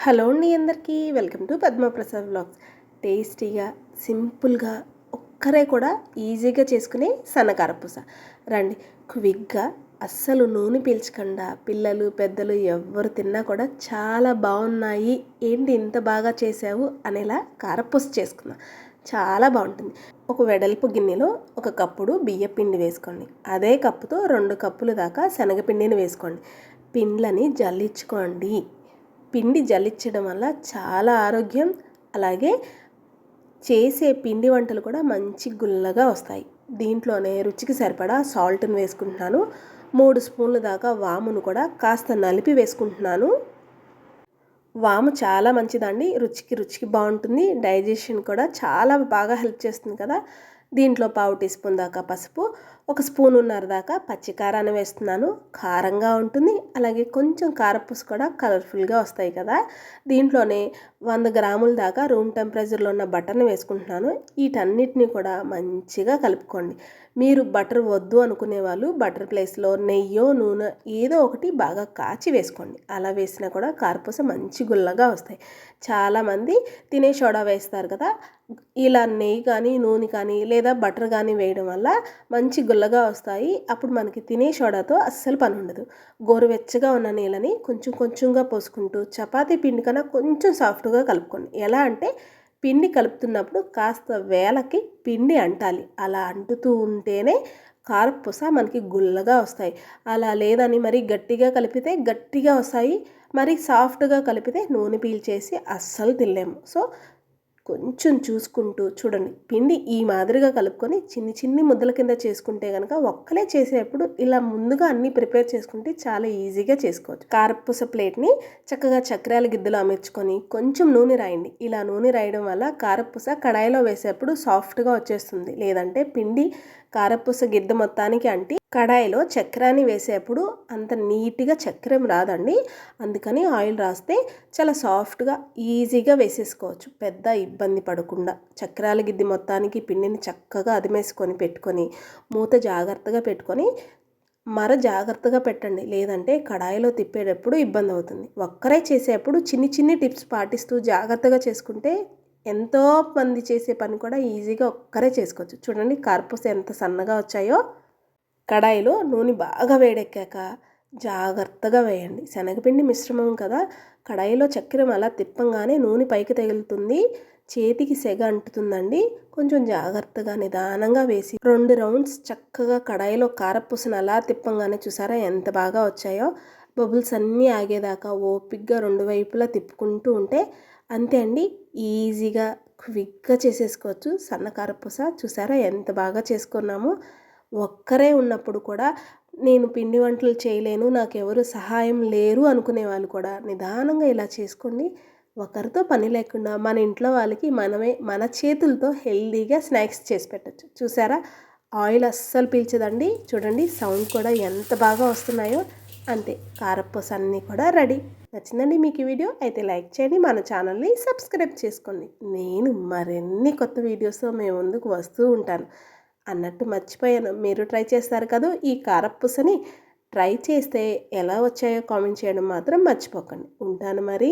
Hello అండి అందరికీ welcome to Padma Prasad blogs టేస్టీగా సింపుల్గా ఒక్కరే కూడా ఈజీగా చేసుకునే సన్నకారపూస రండి క్విక్గా అస్సలు నూనె పీల్చకుండా పిల్లలు పెద్దలు ఎవరు తిన్నా కూడా చాలా బాగున్నాయి. ఏంటి ఇంత బాగా చేసావు అనేలా కారపూస చేసుకుందాం. చాలా బాగుంటుంది. ఒక వెడల్పు గిన్నెలో ఒక కప్పుడు బియ్య పిండి వేసుకోండి. అదే కప్పుతో రెండు కప్పులు దాకా శనగపిండిని వేసుకోండి. పిండ్లని జల్లించుకోండి. పిండి జల్లించడం వల్ల చాలా ఆరోగ్యం అలాగే చేసే పిండి వంటలు కూడా మంచి గుల్లగా వస్తాయి. దీంట్లోనే రుచికి సరిపడా సాల్ట్ని వేసుకుంటున్నాను. మూడు స్పూన్ల దాకా వామును కూడా కాస్త నలిపి వేసుకుంటున్నాను. వాము చాలా మంచిదండి. రుచికి రుచికి బాగుంటుంది. డైజెషన్ కూడా చాలా బాగా హెల్ప్ చేస్తుంది కదా. దీంట్లో పావు టీ స్పూన్ దాకా పసుపు ఒక స్పూన్ ఉన్నర దాకా పచ్చికారాన్ని వేస్తున్నాను. కారంగా ఉంటుంది. అలాగే కొంచెం కారపూస కూడా కలర్ఫుల్గా వస్తాయి కదా. దీంట్లోనే వంద గ్రాముల దాకా రూమ్ టెంపరేచర్లో ఉన్న బటర్ని వేసుకుంటున్నాను. వీటన్నిటిని కూడా మంచిగా కలుపుకోండి. మీరు బటర్ వద్దు అనుకునే వాళ్ళు బటర్ ప్లేస్లో నెయ్యో నూనె ఏదో ఒకటి బాగా కాచి వేసుకోండి. అలా వేసినా కూడా కార్పూస మంచి గుల్లగా వస్తాయి. చాలామంది తినే సోడా వేస్తారు కదా ఇలా నెయ్యి కానీ నూనె కానీ లేదా బటర్ కానీ వేయడం వల్ల మంచి గుల్లగా వస్తాయి. అప్పుడు మనకి తినే సోడాతో అస్సలు పని ఉండదు. గోరువెచ్చగా ఉన్న నీళ్ళని కొంచెం కొంచెంగా పోసుకుంటూ చపాతీ పిండి కన్నా కొంచెం సాఫ్ట్ చక్కగా కలుపుకోండి. ఎలా అంటే పిండి కలుపుతున్నప్పుడు కాస్త వేలకి పిండి అంటాలి. అలా అంటుతూ ఉంటేనే కారపూస మనకి గుల్లగా వస్తాయి. అలా లేదని మరి గట్టిగా కలిపితే గట్టిగా వస్తాయి. మరి సాఫ్ట్గా కలిపితే నూనె పీల్చేసి అస్సలు తినలేము. సో కొంచెం చూసుకుంటూ చూడండి. పిండి ఈ మాదిరిగా కలుపుకొని చిన్ని చిన్ని ముద్దల కింద చేసుకుంటే కనుక ఒక్కలే చేసేటప్పుడు ఇలా ముందుగా అన్నీ ప్రిపేర్ చేసుకుంటే చాలా ఈజీగా చేసుకోవచ్చు. కారపూస ప్లేట్ని చక్కగా చక్రాల గిద్దలో అమర్చుకొని కొంచెం నూనె రాయండి. ఇలా నూనె రాయడం వల్ల కారపూస కడాయిలో వేసేటప్పుడు సాఫ్ట్గా వచ్చేస్తుంది. లేదంటే పిండి కారపూస గిద్ద మొత్తానికి అంటి కడాయిలో చక్రాన్ని వేసేప్పుడు అంత నీట్గా చక్రం రాదండి. అందుకని ఆయిల్ రాస్తే చాలా సాఫ్ట్గా ఈజీగా వేసేసుకోవచ్చు. పెద్ద ఇబ్బంది పడకుండా. చక్రాల గిద్ది మొత్తానికి పిండిని చక్కగా అదిమేసుకొని పెట్టుకొని మూత జాగ్రత్తగా పెట్టుకొని మర జాగ్రత్తగా పెట్టండి. లేదంటే కడాయిలో తిప్పేటప్పుడు ఇబ్బంది అవుతుంది. ఒక్కరే చేసేటప్పుడు చిన్ని చిన్ని టిప్స్ పాటిస్తూ జాగ్రత్తగా చేసుకుంటే ఎంతో మంది చేసే పని కూడా ఈజీగా ఒక్కరే చేసుకోవచ్చు. చూడండి కార్పూస ఎంత సన్నగా వచ్చాయో. కడాయిలో నూనె బాగా వేడెక్కాక జాగ్రత్తగా వేయండి. శనగపిండి మిశ్రమం కదా కడాయిలో చక్కెర అలా తిప్పంగానే నూనె పైకి తగులుతుంది చేతికి సెగ అంటుతుందండి. కొంచెం జాగ్రత్తగా నిదానంగా వేసి రెండు రౌండ్స్ చక్కగా కడాయిలో కారపూసను అలా తిప్పంగానే చూసారా ఎంత బాగా వచ్చాయో. బబుల్స్ అన్నీ ఆగేదాకా ఓపిక్గా రెండు వైపులా తిప్పుకుంటూ ఉంటే అంతే అండి. ఈజీగా క్విక్గా చేసేసుకోవచ్చు. సన్న కారపూస చూసారా ఎంత బాగా చేసుకున్నామో. ఒక్కరే ఉన్నప్పుడు కూడా నేను పిండి వంటలు చేయలేను నాకు ఎవరు సహాయం లేరు అనుకునే వాళ్ళు కూడా నిదానంగా ఇలా చేసుకోండి. ఒకరితో పని లేకుండా మన ఇంట్లో వాళ్ళకి మనమే మన చేతులతో హెల్దీగా స్నాక్స్ చేసి పెట్టచ్చు. చూసారా? ఆయిల్ అస్సలు పీల్చదండి. చూడండి సౌండ్ కూడా ఎంత బాగా వస్తున్నాయో. అంతే కారపూస అన్నీ కూడా రెడీ. నచ్చిందండి మీకు ఈ వీడియో? అయితే లైక్ చేయండి మన ఛానల్ని సబ్స్క్రైబ్ చేసుకోండి. నేను మరిన్ని కొత్త వీడియోస్తో మేము ముందుకు వస్తూ ఉంటాను. అన్నట్టు మర్చిపోయాను. మీరు ట్రై చేస్తారు కదా? ఈ కారపూసని ట్రై చేస్తే ఎలా వచ్చాయో కామెంట్ చేయడం మాత్రం మర్చిపోకండి. ఉంటాను మరి.